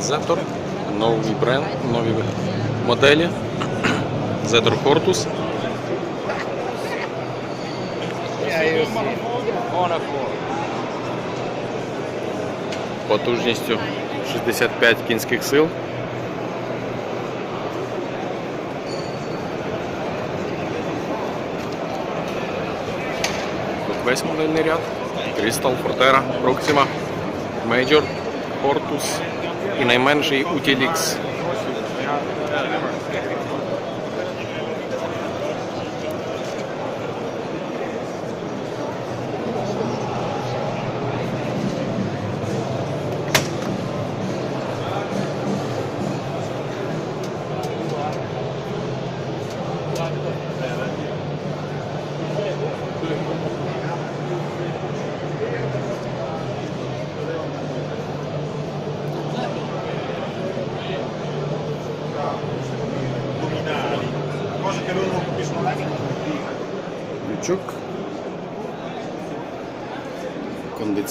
Стенд Зетор, новий бренд, нові моделі. Зетор Fortus. Потужністю 65 кінських сил. Тут весь модельний ряд. Crystal, Fortera, Proxima, Major, Fortus і найменший Utilix.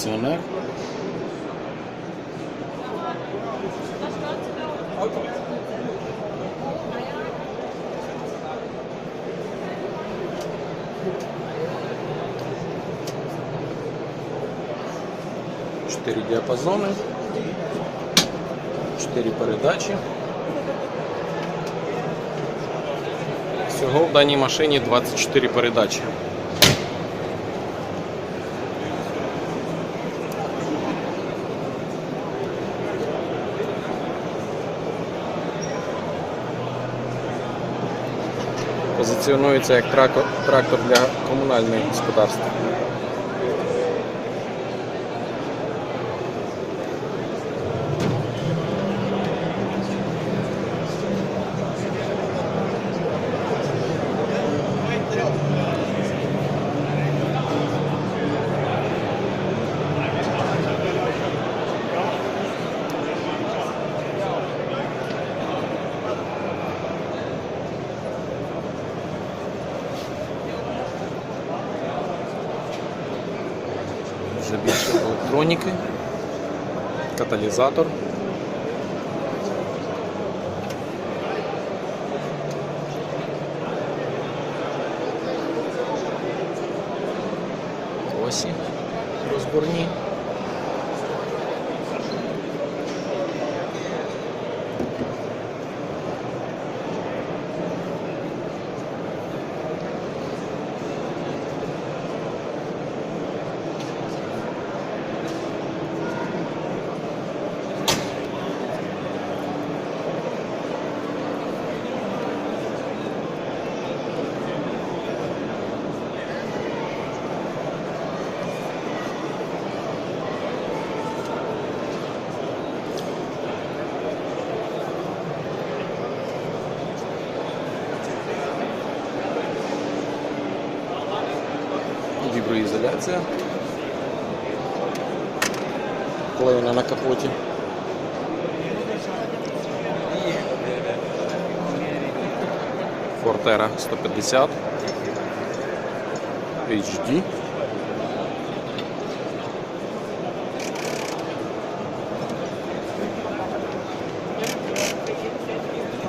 Кондиціонер. Чотири діапазони. Чотири передачі. Всього в даній машині 24 передачі. Позиціонується як трактор, для комунального господарства. Вже більше електроніки, каталізатор. Віброізоляція. Клеєна на капоті. Фортера 150. HD.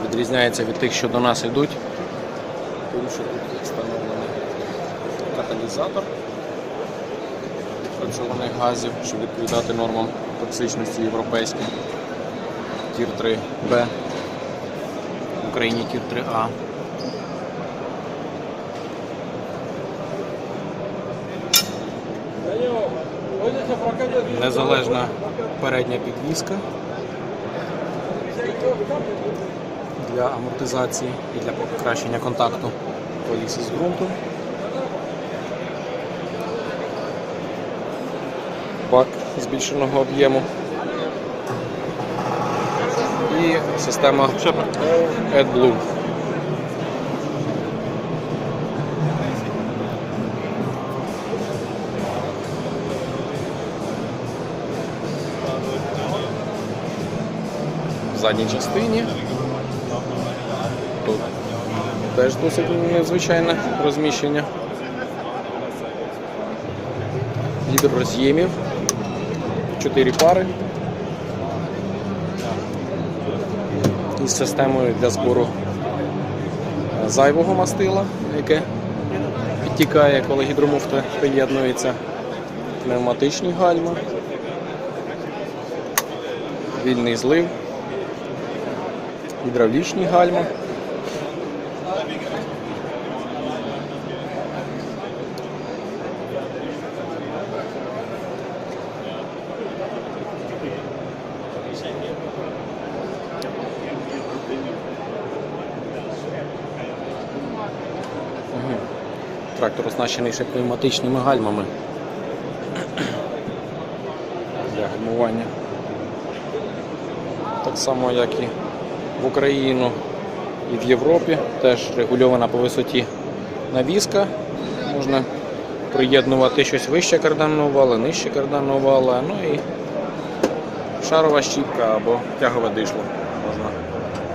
Відрізняється від тих, що до нас йдуть. Тим, що тут встановлений каталізатор працьованих газів, щоб відповідати нормам токсичності європейським. Тір 3Б, в Україні тір 3А. Незалежна передня підвіска для амортизації і для покращення контакту коліс із ґрунтом. збільшеного об'єму. І система AdBlue. В задній частині. Тут теж досить незвичайне розміщення. Від роз'ємів. 4 пари. Із системою для збору е, зайвого мастила, яке підтікає, коли гідромуфта приєднується, пневматичні гальма, вільний злив, гідравлічні гальма. Оснащений ще пневматичними гальмами для гальмування. Так само, як і в Україну і в Європі. Теж регульована по висоті навіска. Можна приєднувати щось вище карданного вала, нижче карданного вала. Ну і шарова щіпка або тягове дишло можна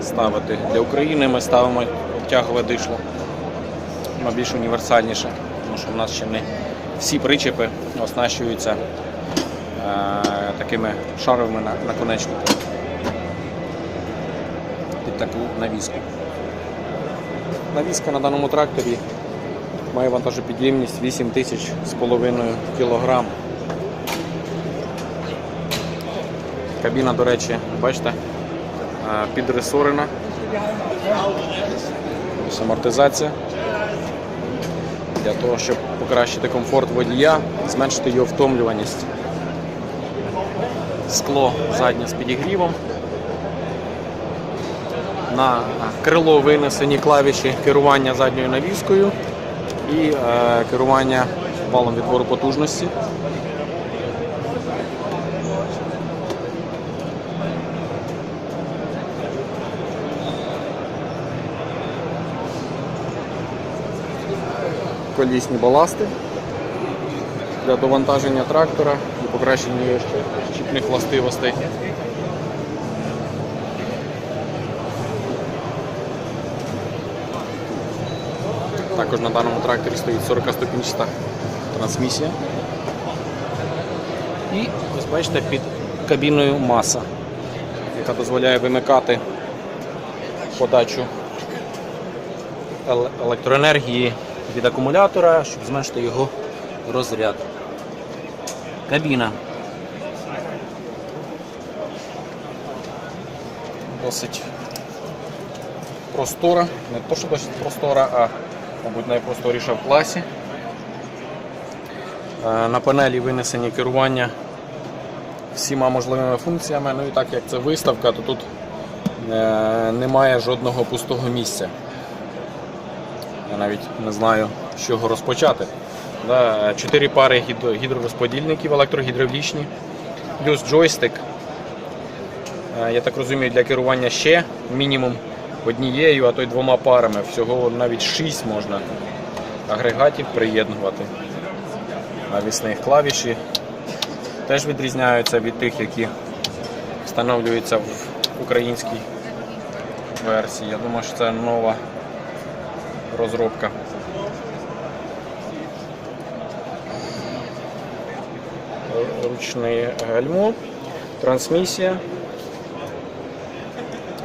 ставити. Для України ми ставимо тягове дишло. Воно більш універсальніше, що в нас ще не всі причепи оснащуються е, такими шаровими на- наконечниками під таку навіску. Навіска на даному тракторі має вантажопідємність 8 тисяч з половиною кілограм. Кабіна, до речі, бачите, е, підресорена. Амортизація. Для того, щоб покращити комфорт водія, зменшити його втомлюваність. Скло заднє з підігрівом. На крило винесені клавіші керування задньою навіскою і е, керування валом відбору потужності. Колісні баласти для довантаження трактора і покращення його щіпних властивостей. Також на даному тракторі стоїть 40-ступінчата трансмісія. І ось бачите під кабіною маса, яка дозволяє вимикати подачу електроенергії від акумулятора, щоб зменшити його розряд. Кабіна. Досить простора, не то, що досить простора, а мабуть найпросторіша в класі. Е, На панелі винесені керування всіма можливими функціями. Ну і так як це виставка, то тут е, немає жодного пустого місця. Я навіть не знаю, з чого розпочати. Чотири пари гідро- гідророзподільників електрогідравлічні, плюс джойстик. Е, Я так розумію, для керування ще мінімум однією, а то й двома парами. Всього навіть шість можна агрегатів приєднувати. Навісних клавіші теж відрізняються від тих, які встановлюються в українській версії. Я думаю, що це нова розробка. Ручне гальмо, трансмісія,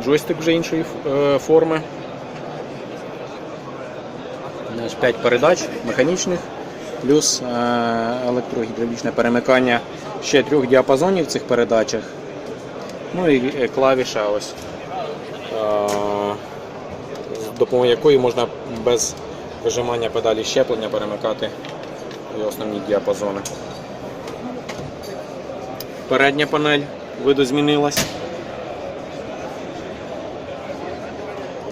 джойстик вже іншої е, форми. 5 передач механічних, плюс е, електрогідравлічне перемикання ще трьох діапазонів в цих передачах. Ну і е, клавіша ось. Допомогою якої можна без вижимання педалі щеплення перемикати основні діапазони. Передня панель видозмінилась.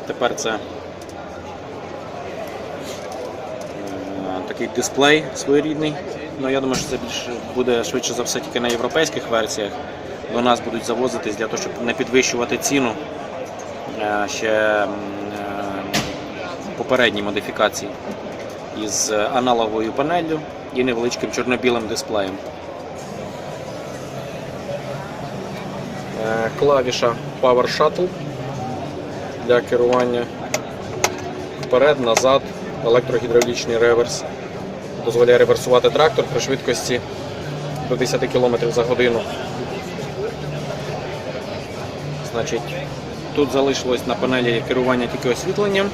Тепер це е, такий дисплей своєрідний. Ну, я думаю, що це більше буде швидше за все тільки на європейських версіях. До нас будуть завозитись для того, щоб не підвищувати ціну е, ще е, попередній модифікації із аналоговою панеллю і невеличким чорно-білим дисплеєм. Е, Клавіша Power Shuttle для керування вперед, назад, електрогідравлічний реверс. Дозволяє реверсувати трактор при швидкості до 10 км за годину. Значить, Тут залишилось на панелі керування тільки освітленням.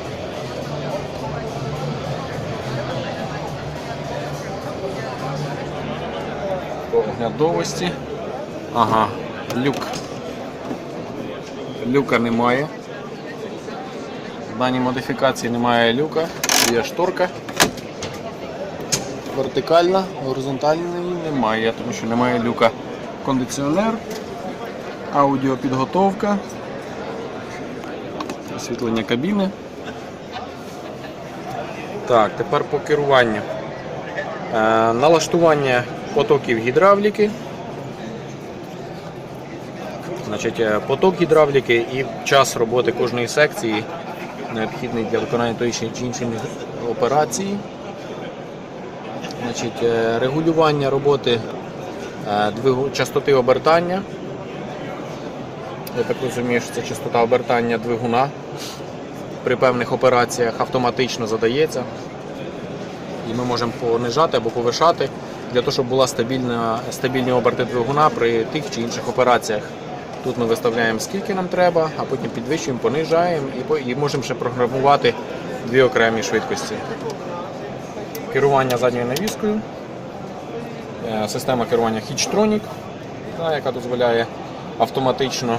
По оглядовості. Ага, люк. Люка немає. В даній модифікації немає люка, є шторка. Вертикальна, горизонтальної немає, тому що немає люка. Кондиціонер, аудіопідготовка, освітлення кабіни. Так, тепер по керуванню. Е, налаштування потоків гідравліки. Значить, е, поток гідравліки і час роботи кожної секції необхідний для виконання тої чи іншої операції. Значить, е, регулювання роботи е, частоти обертання. Я так розумію, що це частота обертання двигуна при певних операціях автоматично задається. І ми можемо понижати або повишати для того, щоб була стабільна, стабільні оберти двигуна при тих чи інших операціях. Тут ми виставляємо скільки нам треба, а потім підвищуємо, понижаємо і, можемо ще програмувати дві окремі швидкості. Керування задньою навіскою, е, система керування Hitchtronic, яка дозволяє автоматично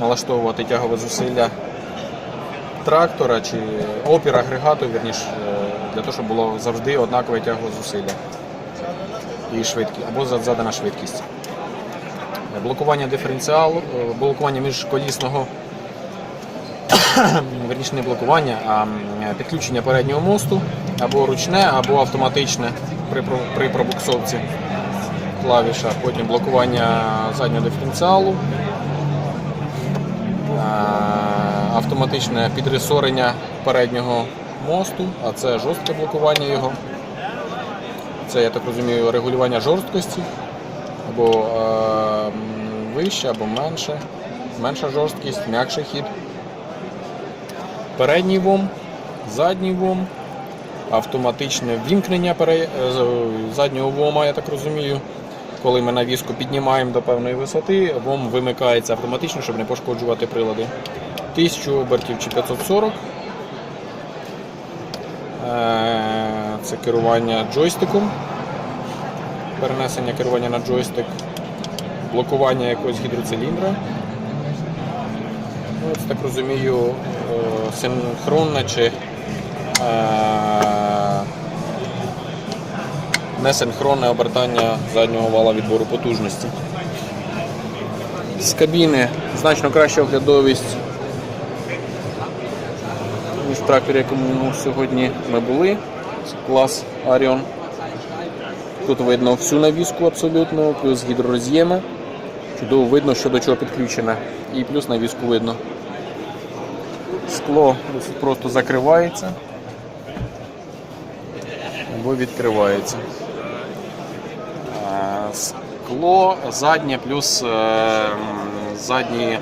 налаштовувати тягове зусилля трактора чи опір агрегату, вірніш, е, для того, щоб було завжди однакове тягове зусилля і швидкість, або задана швидкість. Блокування диференціалу, е, блокування міжколісного, верніше не блокування, а підключення переднього мосту або ручне, або автоматичне при, при пробуксовці клавіша, потім блокування заднього диференціалу, автоматичне підресорення переднього мосту, а це жорстке блокування його. Це, я так розумію, регулювання жорсткості або е, вище, або менше. Менша жорсткість, м'якший хід. Передній вом, задній вом, автоматичне вімкнення пере- е, заднього вома, я так розумію. Коли ми навіску піднімаємо до певної висоти, вом вимикається автоматично, щоб не пошкоджувати прилади. 1000 обертів чи 540. Це керування джойстиком. Перенесення керування на джойстик, блокування якогось гідроциліндра. Ну, це, так розумію, е, синхронне чи е, несинхронне обертання заднього вала відбору потужності. З кабіни значно краща оглядовість, ніж в тракторі, якому сьогодні ми були. Клас Arion. Тут видно всю навіску абсолютно, плюс гідророз'єми. Чудово видно, що до чого підключене. І плюс навіску видно. Скло просто закривається або відкривається. Скло заднє плюс е, задні е,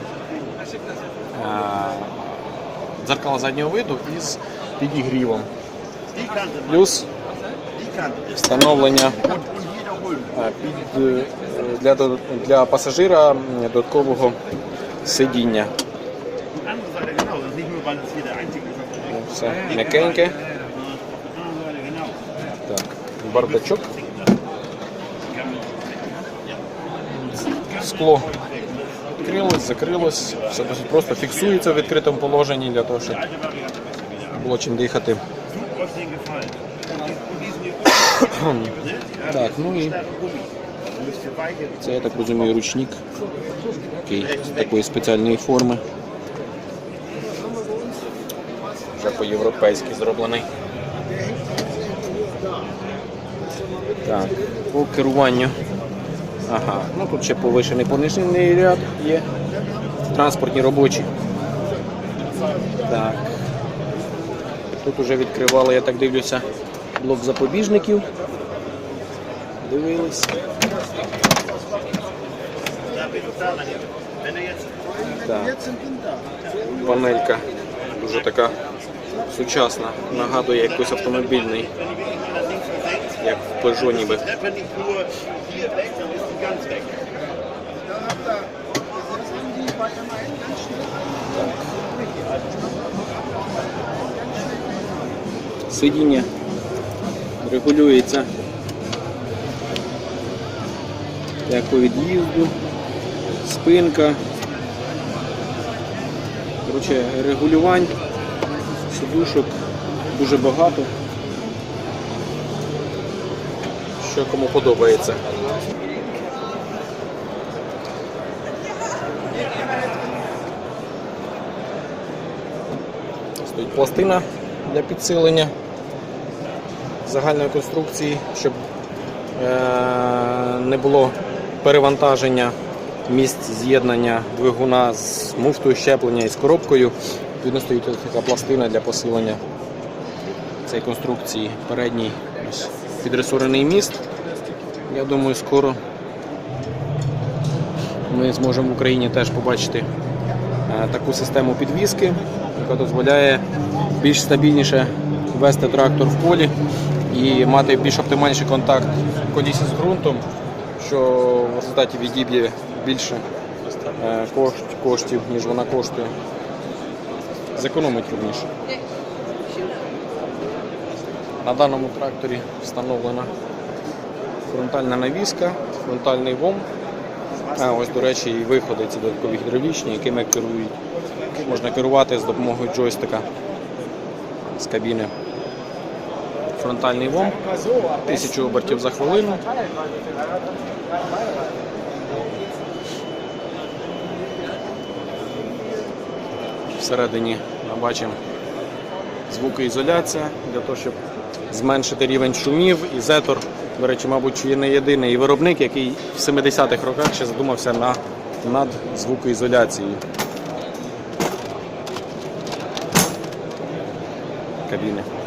дзеркало заднього виду із підігрівом. Плюс встановлення під, е, для, для пасажира додаткового сидіння. Все м'якеньке. Так, бардачок. Скло відкрилось, закрилось, все досить просто фіксується в відкритому положенні для того, щоб було чим дихати. Denen gefallen. Так, ну і це, я так розумію, ручник такий, такої спеціальної форми. Вже по-європейськи зроблений. Так, по керуванню. Ага, ну тут ще повишений понижений ряд є. Транспортні робочі. Так. Тут вже відкривали, я так дивлюся, блок запобіжників. Дивились. Так. Панелька дуже така сучасна, нагадує якийсь автомобільний, як в Peugeot ніби. Сидіння регулюється як по від'їзду, спинка. Коротше, регулювань, сидушок дуже багато. Що кому подобається. Стоїть пластина для підсилення загальної конструкції, щоб е, не було перевантаження місць з'єднання двигуна з муфтою щеплення і з коробкою. Відповідно стоїть така пластина для посилення цієї конструкції. Передній ось підресорений міст. Я думаю, скоро ми зможемо в Україні теж побачити е, таку систему підвіски, яка дозволяє більш стабільніше вести трактор в полі і мати більш оптимальніший контакт в колісі з ґрунтом, що в результаті відіб'є більше е, коштів, ніж вона коштує. Зекономить вірніше. На даному тракторі встановлена фронтальна навіска, фронтальний ВОМ. А ось, до речі, і виходи ці додаткові гідравлічні, якими керують. Можна керувати з допомогою джойстика з кабіни. Фронтальний ВОМ, 1000 обертів за хвилину. Всередині ми бачимо звукоізоляція для того, щоб зменшити рівень шумів. І Зетор, до речі, мабуть, чи не єдиний виробник, який в 70-х роках ще задумався на, над звукоізоляцією кабіни.